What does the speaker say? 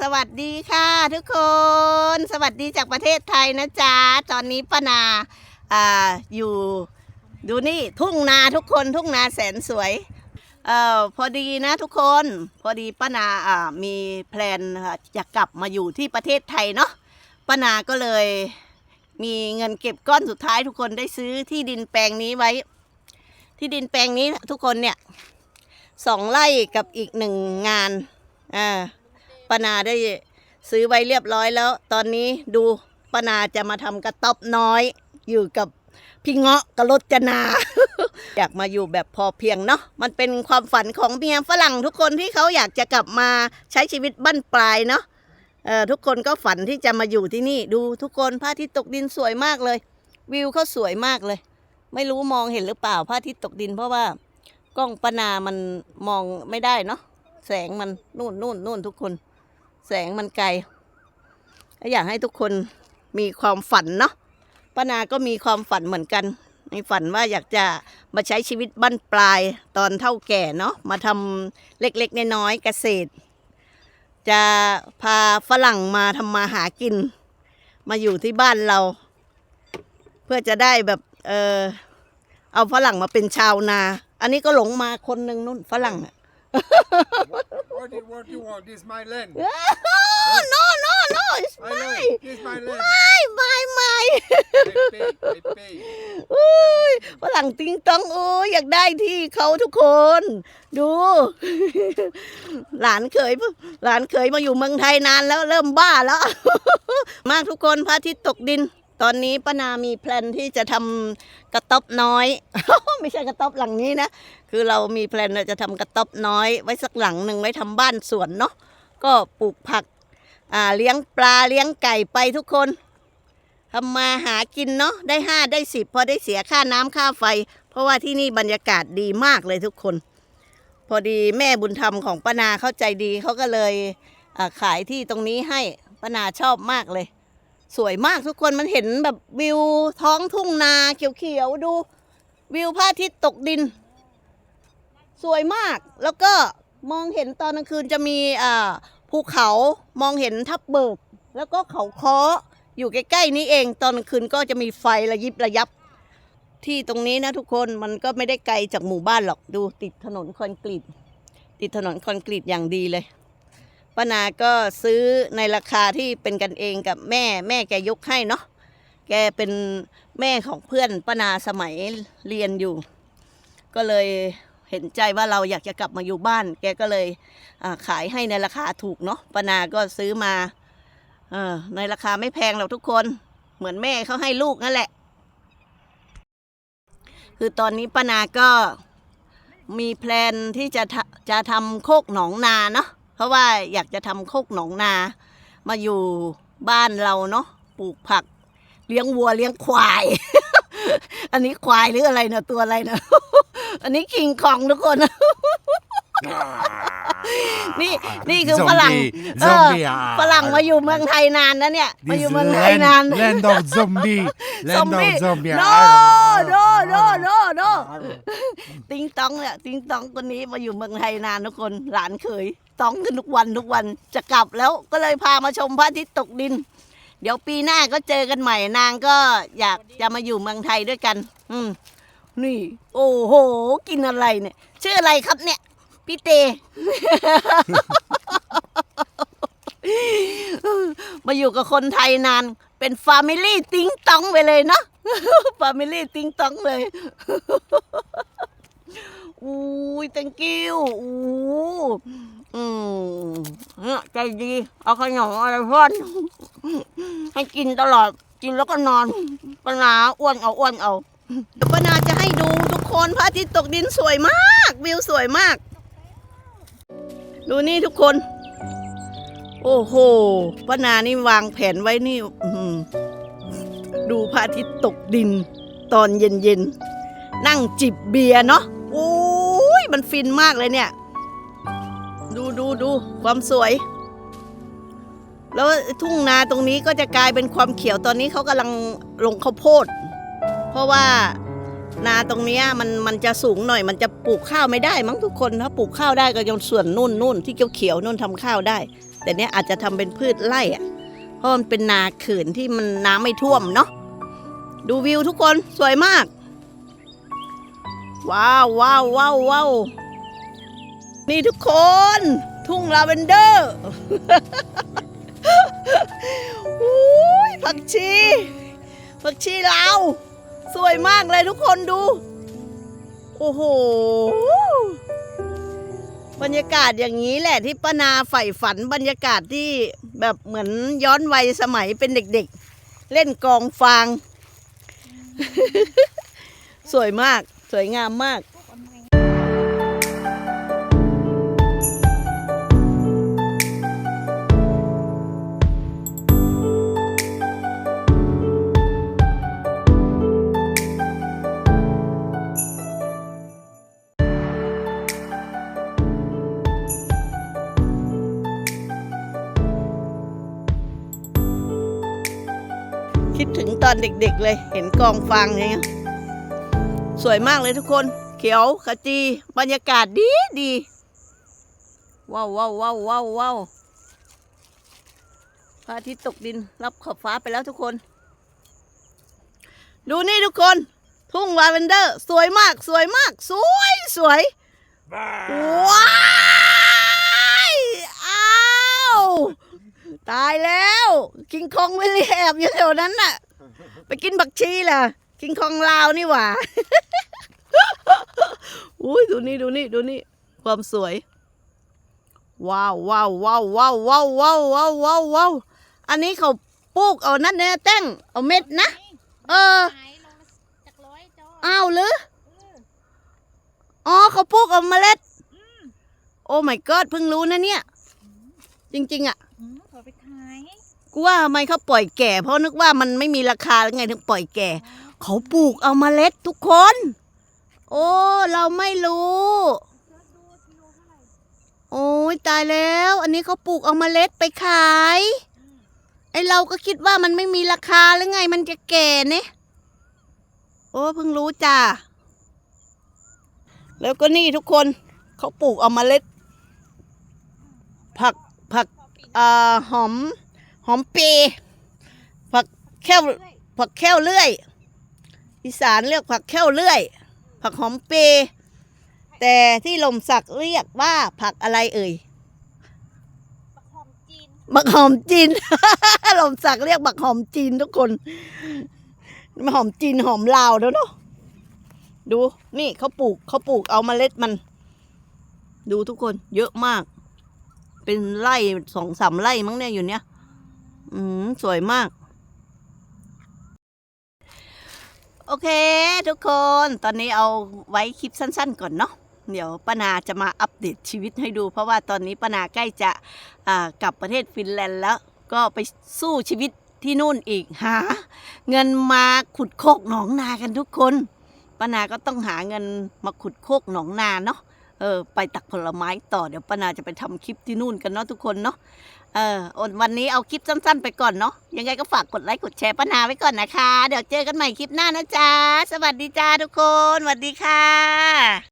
สวัสดีค่ะทุกคน สวัสดีจากประเทศไทยนะจ๊ะ ตอนนี้ป้านาอ่าอยู่ดูนี่ทุ่งนาทุกคนทุ่งนาแสนสวยเอ่อพอดีนะทุกคน พอดีป้านาอ่ามีแพลนจะกลับมาอยู่ที่ประเทศไทยเนาะป้านาก็เลยมีเงินเก็บก้อนสุดท้ายทุกคนได้ซื้อที่ดินแปลงนี้ไว้ ที่ดินแปลงนี้ทุกคนเนี่ยสองไร่กับอีกหนึ่งงานอ่า ปานาได้ซื้อไว้เรียบร้อยแล้ว ตอนนี้ดูปานาจะมาทำกระต๊อบน้อย อยู่กับพี่เงาะกระรจนา อยากมาอยู่แบบพอเพียงเนาะมันเป็นความฝันของเมียฝรั่งทุกคนที่เขาอยากจะกลับมาใช้ชีวิตบั้นปลายเนาะเออทุกคนก็ฝันที่จะมาอยู่ที่นี่ดูทุกคนพระอาทิตย์ตกดินสวยมากเลย วิวเขาสวยมากเลย ไม่รู้มองเห็นหรือเปล่าพระอาทิตย์ตกดินเพราะว่ากล้องปนามันมองไม่ได้เนาะแสงมันนู่นนู่นนู่นทุกคน แสงมันไกลก็อยากให้ทุกคนมีความฝันเนาะป้านาก็มีความฝันเหมือนกันในฝันว่าอยากจะมาใช้ชีวิตบั้นปลายตอนเท่าแก่เนาะมาทำเล็กๆน้อยๆเกษตร จะพาฝรั่งมาทำมาหากิน มาอยู่ที่บ้านเรา เพื่อจะได้แบบเออเอาฝรั่งมาเป็นชาวนา อันนี้ก็หลงมาคนหนึ่งนู่นฝรั่งอะ What, do- what do you want? This is my land. Oh, no, no, no, it's I know. mine. This is my land. Mine, mine, mine. I pay. I pay. อุ้ยฝรั่งติงตองโอ้ยอยากได้ที่เขาทุกคน ดู หลานเคยหลานเคยมาอยู่เมืองไทยนานแล้วเริ่มบ้าแล้ว มากทุกคนพระอาทิตย์ตกดิน ตอนนี้ป้านามีแพลนที่จะทำกระต๊อบน้อย ไม่ใช่กระต๊อบหลังนี้นะ คือเรามีแพลนเราจะทำกระต๊อบน้อย ไว้สักหลังหนึ่งไว้ทำบ้านสวนเนาะก็ปลูกผักอ่าเลี้ยงปลาเลี้ยงไก่ไปทุกคนทำมาหากินเนาะได้ห้าได้สิบพอได้เสียค่าน้ำค่าไฟ เพราะว่าที่นี่บรรยากาศดีมากเลยทุกคน พอดีแม่บุญธรรมของป้านาเข้าใจดีเขาก็เลยขายที่ตรงนี้ให้ป้านาชอบมากเลย สวยมากทุกคนมันเห็นแบบวิวท้องทุ่งนาเขียวๆดู วิวพระอาทิตย์ตกดิน สวยมากแล้วก็มองเห็นตอนกลางคืนจะมีอ่าภูเขามองเห็นทับเบิก แล้วก็เขาค้ออยู่ใกล้ๆนี้เอง ตอนกลางคืนก็จะมีไฟระยิบระยับ ที่ตรงนี้นะทุกคนมันก็ไม่ได้ไกลจากหมู่บ้านหรอกดูติดถนนคอนกรีตติดถนนคอนกรีตอย่างดีเลย ป้านาก็ซื้อในราคาที่เป็นกันเองกับแม่แม่แกยกให้เนาะแกเป็นแม่ของเพื่อนป้านาสมัยเรียนอยู่ ก็เลยเห็นใจว่าเราอยากจะกลับมาอยู่บ้าน แกก็เลยขายให้ในราคาถูกเนาะป้านาก็ซื้อมาอในราคาไม่แพงหรอกทุกคน เหมือนแม่เขาให้ลูกนั่นแหละ คือตอนนี้ป้านาก็มีแพลนที่จะจะทำโคกหนองนาเนาะ เพราะว่าอยากจะทำโคกหนองนา มาอยู่บ้านเราเนาะปลูกผัก เลี้ยงวัวเลี้ยงควาย อันนี้ควายหรืออะไรนะตัวอะไรนะอันนี้คิงคองทุกคน นี่นี่คือฝรั่ง Zombie, เออ zombie, ah. ฝรั่งมาอยู่เมืองไทยนานนะเนี่ย มา This อยู่เมืองไทย land, นาน land of zombie, land of zombie. no I don't no know. No no no I don't- ติงตองเนี่ยติงตองคนนี้มาอยู่เมืองไทยนานทุกคนหลานเคยต้องขึ้นทุกวันทุกวันจะกลับแล้วก็เลยพามาชมพระอาทิตย์ตกดิน เดี๋ยวปีหน้าก็เจอกันใหม่นางก็อยากจะมาอยู่เมืองไทยด้วยกัน อืมนี่ โอ้โห กินอะไรเนี่ย ชื่ออะไรครับเนี่ย พี่เต มาอยู่กับคนไทยนาน เป็นฟามิลี่ติงตองไปเลยเนาะ ฟามิลี่ติงตองเลย อุ้ย thank you อู้อืมเนี่ยใจดี เอาขนมอะไรพ่อนให้กินตลอด กินแล้วก็นอนปานาอ้วนเอาอ้วนเอาเดี๋ยวปานาจะให้ดูทุกคนพระอาทิตย์ตกดินสวยมาก วิวสวยมาก ดูนี่ทุกคน โอ้โหปานานี่วางแผนไว้นี่ อื ดูพระอาทิตย์ตกดิน ตอนเย็นๆ นั่งจิบเบียร์เนาะโอ้ยมันฟินมากเลยเนี่ย ดูดูดูความสวย แล้วทุ่งนาตรงนี้ก็จะกลายเป็นความเขียวตอนนี้เขากำลังลงข้าวโพด เพราะว่านาตรงนี้มันมันจะสูงหน่อย มันจะปลูกข้าวไม่ได้ มั้งทุกคนถ้าปลูกข้าวได้ก็ยังส่วนนู่นนู่นที่เขียวๆนู่นทำข้าวได้ แต่เนี้ยอาจจะทำเป็นพืชไร่อะเพราะมันเป็นนาเขื่อนที่มันน้ำไม่ท่วมเนาะ ดูวิวทุกคนสวยมาก ว้าวว้าวว้าวว้าวนี่ทุกคน ทุ่งลาเวนเดอร์อุ้ยผักชี ผักชีลาวสวยมากเลยทุกคนดู โอ้โห บรรยากาศอย่างนี้แหละที่ป้านาใฝ่ฝันบรรยากาศที่แบบเหมือนย้อนวัยสมัยเป็นเด็กๆ เล่นกองฟาง สวยมาก สวยงามมาก คิดถึงตอนเด็กๆเลย เห็นกองฟางอย่างเงี้ยสวยมากเลยทุกคน เขียวขจี บรรยากาศดีดีว้าวว้าวว้าวว้าวว้าวพระอาทิตย์ตกดินรับขอบฟ้าไปแล้วทุกคน ดูนี่ทุกคน ทุ่งลาเวนเดอร์ สวยมาก สวยมาก สวยสวยว้ายอ้าว ตายแล้ว กิงคองไม่ได้แอบอยู่แถวนั้นน่ะ ไปกินบักชีล่ะ กิงคองลาวนี่หว่าอุ้ยดูนี่ดูนี่ดูนี่ ความสวย ว้าวว้าวว้าวว้าวว้าวว้าวว้าวว้าวว้าวอันนี้เขาปลูกเอานั่นเนี่ยแต้งเอาเม็ดนะ เออขายโลละจากร้อยจ้ออ้าวหรือเอออ๋อเขาปลูกเอาเมล็ด โอ้ my god เพิ่งรู้นะเนี่ย จริง ๆ อะ อืมขอไปขาย กูว่าทำไมเขาปล่อยแก่ เพราะนึกว่ามันไม่มีราคาหรือไงถึงปล่อยแก่ เขาปลูกเอาเมล็ดทุกคน โอ้ เราไม่รู้ โอ้ยตายแล้ว อันนี้เขาปลูกเอาเมล็ดไปขายไอเราก็คิดว่ามันไม่มีราคาหรือไงมันจะแก่เนี่ยโอ้เพิ่งรู้จ้าแล้วก็นี่ทุกคนเขาปลูกเอาเมล็ด ผักผักอ่าหอม หอมเปรย์ผักแค่วผักแค่วเลื่อยอีสานเรียกผักแค่วเลื่อย ผักหอมเปรย์แต่ที่ลมสักเรียกว่าผักอะไรเอ่ยประคองจีนบักหอมจีนลมสักเรียกบักหอมจีนทุกคนมันหอมจีนหอมลาวแล้วเนาะดู นี่เขาปลูกเขาปลูกเอาเมล็ดมัน ดูทุกคน เยอะมาก เป็นไร่สองสามไร่มั้งเนี่ยอยู่เนี้ย อืมสวยมาก โอเค ทุกคนตอนนี้เอาไว้คลิปสั้น ๆ ก่อนเนาะเดี๋ยวป้านาจะมาอัปเดตชีวิตให้ดู เพราะว่าตอนนี้ป้านาใกล้จะกลับประเทศฟินแลนด์แล้ว ก็ไปสู้ชีวิตที่นู่นอีกหา เงินมาขุดโคกหนองนากันทุกคนป้านาก็ต้องหาเงินมาขุดโคกหนองนาเนาะเออไปตักผลไม้ต่อเดี๋ยวป้านาจะไปทำคลิปที่นู่นกันเนาะทุกคนเนาะ เออวันนี้เอาคลิปสั้น ๆ ไปก่อนเนาะยังไงก็ฝากกดไลค์กดแชร์ป้านาไว้ก่อนนะคะ เดี๋ยวเจอกันใหม่คลิปหน้านะจ๊ะ สวัสดีจ้าทุกคนสวัสดีค่ะ